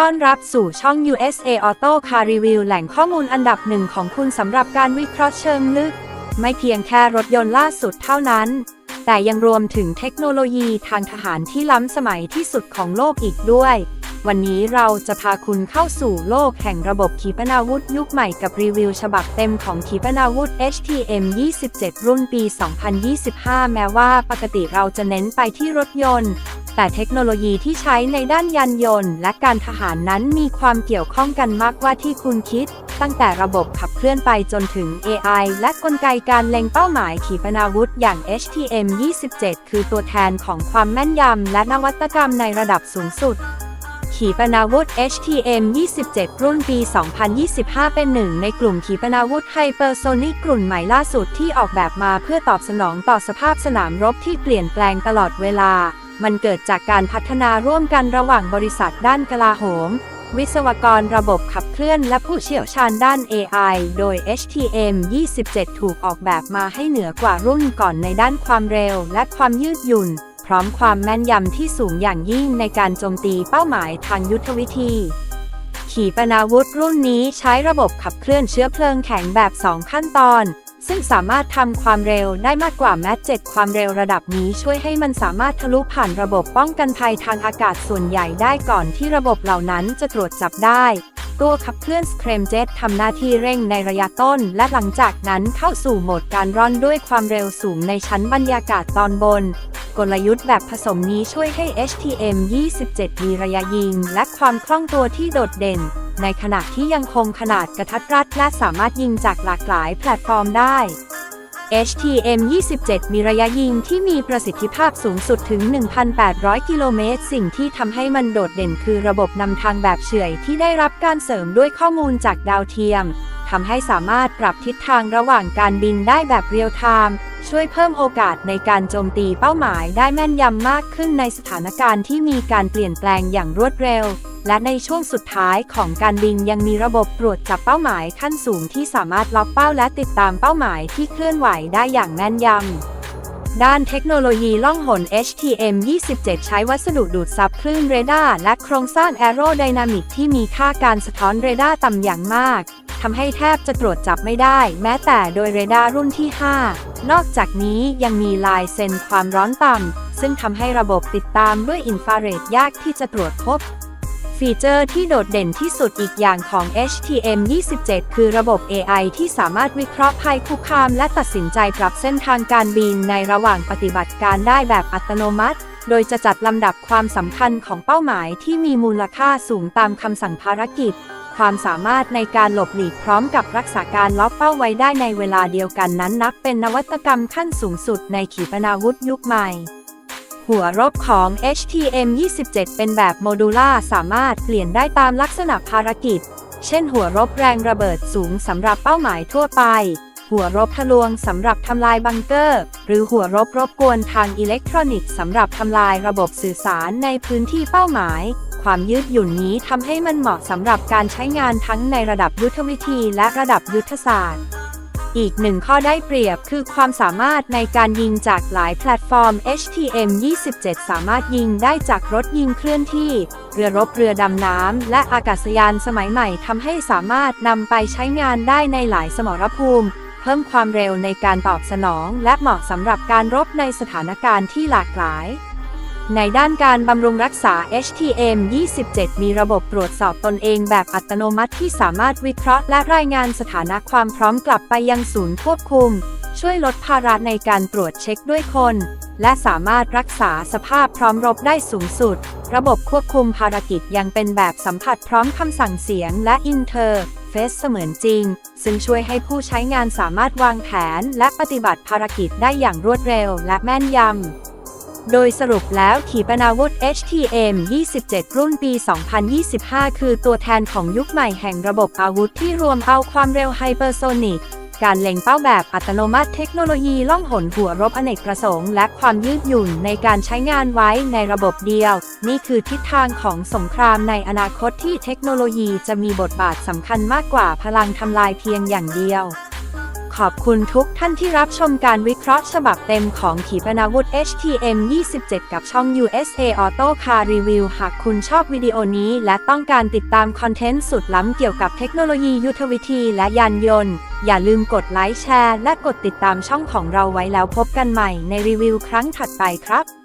ต้อนรับสู่ช่อง USA Auto Car Review แหล่งข้อมูลอันดับหนึ่งของคุณสำหรับการวิเคราะห์เชิงลึก ไม่เพียงแค่รถยนต์ล่าสุดเท่านั้น แต่ยังรวมถึงเทคโนโลยีทางทหารที่ล้ำสมัยที่สุดของโลกอีกด้วย วันนี้เราจะพาคุณเข้าสู่โลกแห่งระบบขีปนาวุธยุคใหม่กับรีวิวฉบับเต็มของขีปนาวุธ HTM 27 รุ่นปี 2025 แม้ว่าปกติเราจะเน้นไปที่รถยนต์ แต่เทคโนโลยีที่ใช้ในด้านยานยนต์ และการทหารนั้นมีความเกี่ยวข้องกันมากกว่าที่คุณคิด ตั้งแต่ระบบขับเคลื่อนไปจนถึง AI และกลไกการเล็งเป้าหมายขีปนาวุธอย่าง HTM 27 คือตัวแทนของความแม่นยำและนวัตกรรมในระดับสูงสุดขีปนาวุธ HTM 27 รุ่นปี 2025 เป็นหนึ่งในกลุ่มขีปนาวุธไฮเปอร์โซนิกกลุ่มใหม่ล่าสุดที่ออกแบบมาเพื่อตอบสนองต่อสภาพสนามรบที่เปลี่ยนแปลงตลอดเวลา มันเกิดจากการพัฒนาร่วมกันระหว่างบริษัทด้านกลาโหม วิศวกรระบบขับเคลื่อนและผู้เชี่ยวชาญด้าน AI โดย HTM 27 ถูกออกแบบมาให้เหนือกว่ารุ่นก่อนในด้านความเร็วและความยืดหยุ่น พร้อมความแม่นยำที่สูงอย่างยิ่งในการโจมตีเป้าหมายทางยุทธวิธี ขีปนาวุธรุ่นนี้ใช้ระบบขับเคลื่อนเชื้อเพลิงแข็งแบบ 2 ขั้นตอน ซึ่งสามารถทำความเร็วได้มากกว่าแมท7ความเร็วระดับนี้ช่วยให้มันสามารถทะลุผ่านระบบป้องกันภัยทางอากาศส่วนใหญ่ได้ก่อนที่ระบบเหล่านั้นจะตรวจจับได้ ตัวขับเคลื่อนสเครมเจ็ตทำหน้าที่เร่งในระยะต้น และหลังจากนั้นเข้าสู่โหมดการร่อนด้วยความเร็วสูงในชั้นบรรยากาศตอนบน กลยุทธ์แบบผสมนี้ช่วยให้ HTM 27 มีระยะยิง และความคล่องตัวที่โดดเด่น ในขณะที่ยังคงขนาดกระทัดรัดและสามารถยิงจากหลากหลายแพลตฟอร์มได้ HTM 27 มีระยะยิงที่มีประสิทธิภาพสูงสุดถึง 1,800 กิโลเมตร สิ่งที่ทำให้มันโดดเด่นคือระบบนำทางแบบเฉื่อยที่ได้รับการเสริมด้วยข้อมูลจากดาวเทียมทำให้สามารถปรับทิศทางระหว่างการบินได้แบบเรียลไทม์ช่วยเพิ่มโอกาสในการโจมตีเป้าหมายได้แม่นยำมากขึ้นในสถานการณ์ที่มีการเปลี่ยนแปลงอย่างรวดเร็ว และในช่วงสุดท้ายของการบินยังมีระบบตรวจจับเป้าหมายขั้นสูงที่สามารถล็อกเป้าและติดตามเป้าหมายที่เคลื่อนไหวได้อย่างแม่นยำด้านเทคโนโลยีล่องหน HTM 27 ใช้วัสดุดูดซับคลื่นเรดาร์และโครงสร้างแอโรไดนามิกที่มีค่าการสะท้อนเรดาร์ต่ำอย่างมาก ทำให้แทบจะตรวจจับไม่ได้ แม้แต่โดยเรดาร์รุ่นที่ 5 นอกจากนี้ยังมีลายเซ็นความร้อนต่ำ ซึ่งทำให้ระบบติดตามด้วยอินฟราเรดยากที่จะตรวจพบ ฟีเจอร์ที่โดดเด่นที่สุดอีกอย่างของ HTM 27 คือระบบ AI ที่สามารถวิเคราะห์ภัยคุกคาม และตัดสินใจปรับเส้นทางการบินในระหว่างปฏิบัติการได้แบบอัตโนมัติ โดยจะจัดลำดับความสำคัญของเป้าหมายที่มีมูลค่าสูงตามคำสั่งภารกิจ ความสามารถในการหลบหลีกพร้อมกับรักษาการล็อกเป้าไว้ได้ในเวลาเดียวกันนั้นนับเป็นนวัตกรรมขั้นสูงสุดในขีปนาวุธยุคใหม่ หัวรบของ HTM 27 เป็นแบบโมดูล่าสามารถเปลี่ยนได้ตามลักษณะภารกิจ เช่น หัวรบแรงระเบิดสูงสำหรับเป้าหมายทั่วไป หัวรบทะลวงสำหรับทำลายบังเกอร์ หรือหัวรบรบกวนทางอิเล็กทรอนิกส์สำหรับทำลายระบบสื่อสารในพื้นที่เป้าหมาย ความยืดหยุ่นนี้ทำให้มันเหมาะสำหรับการใช้งานทั้งในระดับยุทธวิธีและระดับยุทธศาสตร์ อีกหนึ่งข้อได้เปรียบคือความสามารถในการยิงจากหลายแพลตฟอร์ม HTM 27 สามารถยิงได้จากรถยิงเคลื่อนที่ เรือรบเรือดำน้ำและอากาศยานสมัยใหม่ทำให้สามารถนำไปใช้งานได้ในหลายสมรภูมิ เพิ่มความเร็วในการตอบสนอง และเหมาะสำหรับการรบในสถานการณ์ที่หลากหลาย ในด้านการบำรุงรักษา HTM 27 มีระบบตรวจสอบตนเองแบบอัตโนมัติที่สามารถวิเคราะห์และรายงานสถานะความพร้อมกลับไปยังศูนย์ควบคุม ช่วยลดภาระในการตรวจเช็คด้วยคน และสามารถรักษาสภาพพร้อมรบได้สูงสุด ระบบควบคุมภารกิจยังเป็นแบบสัมผัสพร้อมคำสั่งเสียงและอินเทอร์เฟซเสมือนจริง ซึ่งช่วยให้ผู้ใช้งานสามารถวางแผน และปฏิบัติภารกิจได้อย่างรวดเร็วและแม่นยำ โดยสรุปแล้วขีปนาวุธ HTM 27 รุ่นปี 2025 คือตัวแทนของยุคใหม่แห่งระบบอาวุธที่รวมเอาความเร็วไฮเปอร์โซนิก การเล็งเป้าแบบอัตโนมัติเทคโนโลยีล่องหนหัวรบอเนกประสงค์ และความยืดหยุ่นในการใช้งานไว้ในระบบเดียว นี่คือทิศทางของสงครามในอนาคตที่เทคโนโลยีจะมีบทบาทสำคัญมากกว่าพลังทำลายเพียงอย่างเดียว ขอบคุณทุกท่านที่รับชมการวิเคราะห์ฉบับเต็มของขีปนาวุธ HTM 27 กับช่อง USA Auto Car Review หากคุณชอบวิดีโอนี้และต้องการติดตามคอนเทนต์สุดล้ำเกี่ยวกับเทคโนโลยียุทธวิธีและยานยนต์ อย่าลืมกดไลค์แชร์และกดติดตามช่องของเราไว้แล้วพบกันใหม่ในรีวิวครั้งถัดไปครับ